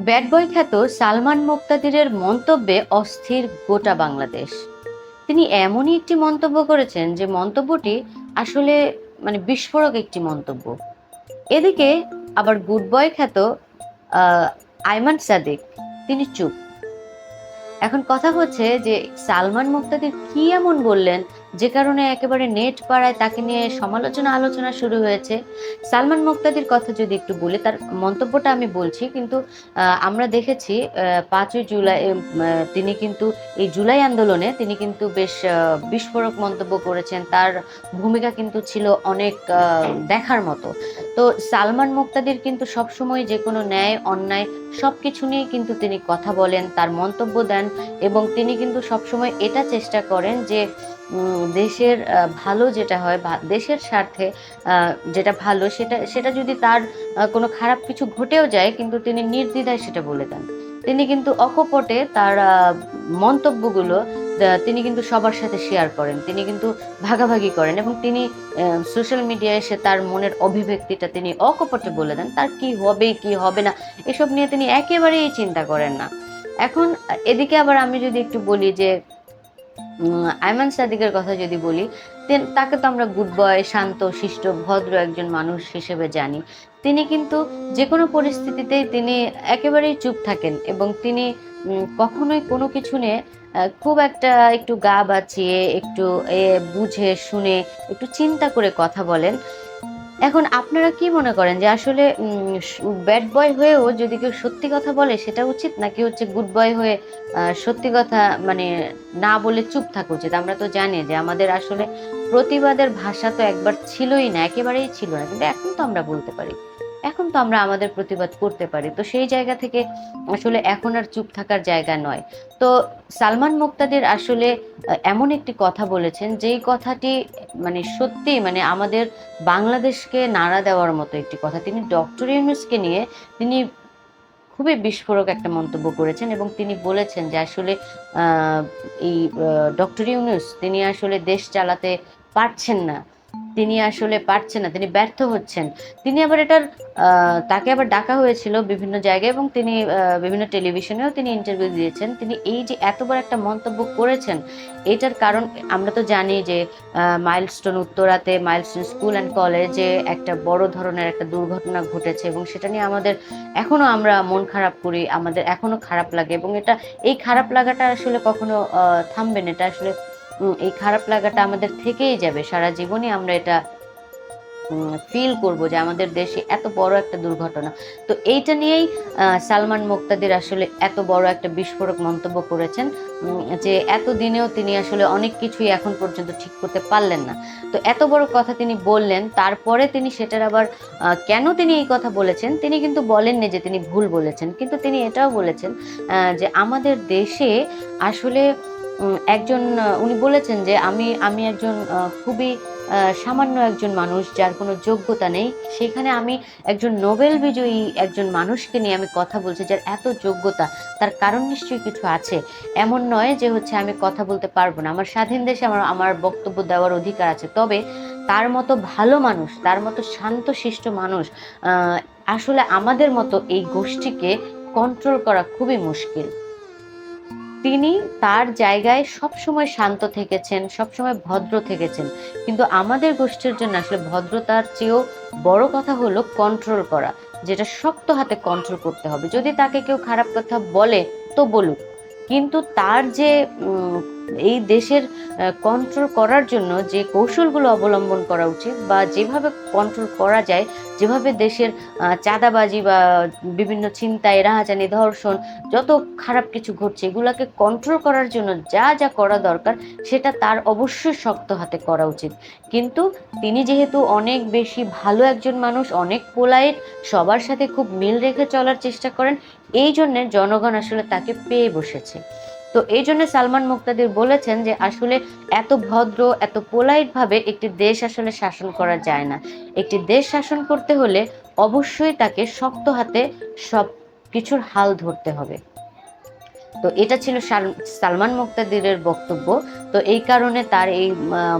Bad boy খ্যাত সালমান মুক্তাদিরের মন্তব্যে অস্থির গোটা বাংলাদেশ। তিনি এমনই একটি মন্তব্য করেছেন যে মন্তব্যটি আসলে মানে বিস্ফোরক একটি মন্তব্য। এদিকে আবার গুড বয় খ্যাত আইমান সাদিক, তিনি চুপ। এখন কথা হচ্ছে যে সালমান মুক্তাদির কি এমন বললেন যে কারণে একেবারে নেট পাড়ায় তাকে নিয়ে সমালোচনা আলোচনা শুরু হয়েছে। সালমান মুক্তাদির কথা যদি একটু বলি, তার মন্তব্যটা আমি বলছি, কিন্তু আমরা দেখেছি পাঁচই জুলাই তিনি কিন্তু এই জুলাই আন্দোলনে তিনি কিন্তু বেশ বিস্ফোরক মন্তব্য করেছেন। তার ভূমিকা কিন্তু ছিল অনেক দেখার মতো। তো সালমান মুক্তাদির কিন্তু সবসময় যে কোনো ন্যায়, অন্যায় সব কিছু নিয়ে কিন্তু তিনি কথা বলেন, তার মন্তব্য দেন এবং তিনি কিন্তু সবসময় এটা চেষ্টা করেন যে দেশের ভালো যেটা হয় বা দেশের স্বার্থে যেটা ভালো সেটা সেটা যদি তার কোনো খারাপ কিছু ঘটেও যায়, কিন্তু তিনি নির্দ্বিধায় সেটা বলে দেন। তিনি কিন্তু অকপটে তার মন্তব্যগুলো তিনি কিন্তু সবার সাথে শেয়ার করেন। তিনি কিন্তু ভাগাভাগি করেন এবং তিনি সোশ্যাল মিডিয়ায় এসে তার মনের অভিব্যক্তিটা তিনি অকপটে বলে দেন। তার কি হবে কি হবে না, এসব নিয়ে তিনি একেবারেই চিন্তা করেন না। এখন এদিকে আবার আমি যদি একটু বলি যে আয়মান সাদিকের কথা যদি বলি তাকে তো আমরা গুড বয় শান্ত শিষ্ট ভদ্র একজন মানুষ হিসেবে জানি। তিনি কিন্তু যে কোনো পরিস্থিতিতেই তিনি একেবারেই চুপ থাকেন এবং তিনি কখনোই কোনো কিছু নিয়ে খুব একটা একটু গা বাঁচিয়ে একটু এ, বুঝে শুনে একটু চিন্তা করে কথা বলেন। এখন আপনারা কি মনে করেন যে আসলে ব্যাড বয় হয়েও যদি কেউ সত্যি কথা বলে সেটা উচিত? নাকি হচ্ছে গুড বয় হয়ে সত্যি কথা মানে না বলে চুপ থাকা উচিত? আমরা তো জানি যে আমাদের আসলে প্রতিবাদের ভাষা তো একবার ছিলই না, একেবারেই ছিল না। কিন্তু এখন তো আমরা বলতে পারি। এখন তো আমরা আমাদের প্রতিবাদ করতে পারি। তো সেই জায়গা থেকে আসলে এখন আর চুপ থাকার জায়গা নয়। তো সালমান মুক্তাদির আসলে এমন একটি কথা বলেছেন, যেই কথাটি মানে সত্যি মানে আমাদের বাংলাদেশকে নাড়া দেওয়ার মতো একটি কথা। তিনি ডক্টর ইউনুসকে নিয়ে তিনি খুবই বিস্ফোরক একটা মন্তব্য করেছেন এবং তিনি বলেছেন যে আসলে এই ডক্টর ইউনুস তিনি আসলে দেশ চালাতে পারছেন না। তিনি আসলে পারছেন না, তিনি ব্যর্থ হচ্ছেন। তিনি আবার এটার তাকে আবার ডাকা হয়েছিল বিভিন্ন জায়গায় এবং তিনি বিভিন্ন টেলিভিশনেও তিনি ইন্টারভিউ দিয়েছেন। তিনি এই যে এত বড় একটা মন্তব্য করেছেন, এটার কারণ আমরা তো জানি যে মাইলস্টোন উত্তরাতে মাইলস্টোন স্কুল অ্যান্ড কলেজে একটা বড় ধরনের একটা দুর্ঘটনা ঘটেছে এবং সেটা নিয়ে আমাদের এখনও আমরা মন খারাপ করি, আমাদের এখনও খারাপ লাগে এবং এটা, এই খারাপ লাগাটা আসলে কখনো থামবে না, এটা আসলে এই খারাপ লাগাটা আমাদের থেকেই যাবে। সারা জীবনই আমরা এটা ফিল করব যে আমাদের দেশে এত বড় একটা দুর্ঘটনা। তো এইটা নিয়েই সালমান মুক্তাদির আসলে এত বড় একটা বিস্ফোরক মন্তব্য করেছেন যে এত দিনেও তিনি আসলে অনেক কিছুই এখন পর্যন্ত ঠিক করতে পারলেন না। তো এত বড় কথা তিনি বললেন, তারপরে তিনি সেটার আবার কেন তিনি এই কথা বলেছেন? তিনি কিন্তু বলেননি যে তিনি ভুল বলেছেন। কিন্তু তিনি এটাও বলেছেন যে আমাদের দেশে আসলে একজন উনি বলেছেন যে আমি আমি একজন খুবই সামান্য একজন মানুষ যার কোনো যোগ্যতা নেই। সেখানে আমি একজন নোবেল বিজয়ী একজন মানুষকে নিয়ে আমি কথা বলছি যার এত যোগ্যতা, তার কারণ নিশ্চয়ই কিছু আছে। এমন নয় যে হচ্ছে আমি কথা বলতে পারব না। আমার স্বাধীন দেশে আমার আমার বক্তব্য দেওয়ার অধিকার আছে। তবে তার মতো ভালো মানুষ, তার মতো শান্তশিষ্ট মানুষ আসলে আমাদের মতো এই গোষ্ঠীকে কন্ট্রোল করা খুবই মুশকিল। তিনি তার জায়গায় সবসময় শান্ত থেকেছেন, সবসময় ভদ্র থেকেছেন। কিন্তু আমাদের গোষ্ঠীর জন্য আসলে ভদ্রতার চেয়েও বড় কথা হলো কন্ট্রোল করা, যেটা শক্ত হাতে কন্ট্রোল করতে হবে। যদি তাকে কেউ খারাপ কথা বলে, তো বলুক। কিন্তু তার যে এই দেশের কন্ট্রোল করার জন্য যে কৌশলগুলো অবলম্বন করা উচিত বা যেভাবে কন্ট্রোল করা যায়, যেভাবে দেশের চাঁদাবাজি বা বিভিন্ন চিন্তায় রাহাজানি, ধর্ষণ, যত খারাপ কিছু ঘটছে, এগুলোকে কন্ট্রোল করার জন্য যা যা করা দরকার, সেটা তার অবশ্যই শক্ত হাতে করা উচিত। কিন্তু তিনি যেহেতু অনেক বেশি ভালো একজন মানুষ, অনেক পোলাইট সবার সাথে খুব মিল রেখে চলার চেষ্টা করেন এই জন্য জনগণ আসলে তাকে পেয়ে বসেছে। তো এই জন্য সালমান মুক্তাদির বলেছেন যে আসলে এত ভদ্র, এত পোলাইটভাবে একটি দেশ আসলে শাসন করা যায় না। একটি দেশ শাসন করতে হলে অবশ্যই তাকে শক্ত হাতে সব কিছুর হাল ধরতে হবে। তো এটা ছিল সাল- সালমান মুক্তাদিরের বক্তব্য। তো এই কারণে তার এই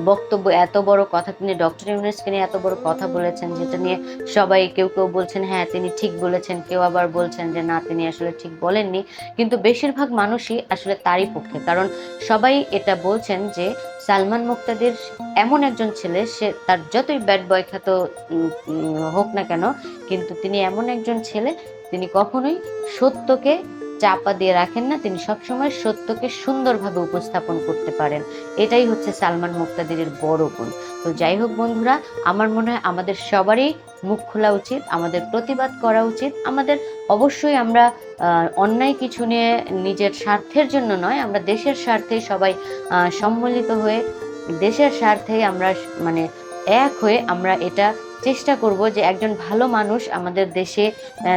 বক্তব্য এত বড় কথা, তিনি ডক্টর ইউনুসকে নিয়ে এত বড় কথা বলেছেন, যেটা নিয়ে সবাই কেউ কেউ বলছেন হ্যাঁ তিনি ঠিক বলেছেন, কেউ আবার বলছেন যে, না, তিনি আসলে ঠিক বলেননি। কিন্তু বেশিরভাগ মানুষই আসলে তারই পক্ষে। কারণ সবাই এটা বলছেন যে, সালমান মুক্তাদির এমন একজন ছেলে, সে তার যতই ব্যাড বয় খ্যাত হোক না কেন, কিন্তু তিনি এমন একজন ছেলে, তিনি কখনোই সত্যকে চাপা দিয়ে রাখেন না, তিনি সবসময় সত্যকে সুন্দরভাবে উপস্থাপন করতে পারেন। এটাই হচ্ছে সালমান মুক্তাদিরের বড় গুণ। তো যাই হোক বন্ধুরা, আমার মনে হয় আমাদের সবারই মুখ খোলা উচিত, আমাদের প্রতিবাদ করা উচিত। আমাদের অবশ্যই আমরা অন্যায় কিছু নিয়ে নিজের স্বার্থের জন্য নয়, আমরা দেশের স্বার্থে সবাই সম্মিলিত হয়ে দেশের স্বার্থেই আমরা মানে এক হয়ে আমরা এটা চেষ্টা করব যে একজন ভালো মানুষ আমাদের দেশে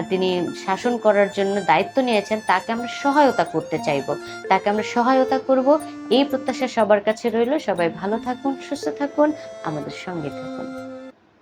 তিনি শাসন করার জন্য দায়িত্ব নিয়েছেন, তাকে আমরা সহায়তা করতে চাইব। তাকে আমরা সহায়তা করব। এই প্রত্যাশা সবার কাছে রইল। সবাই ভালো থাকুন, সুস্থ থাকুন, আমাদের সঙ্গে থাকুন।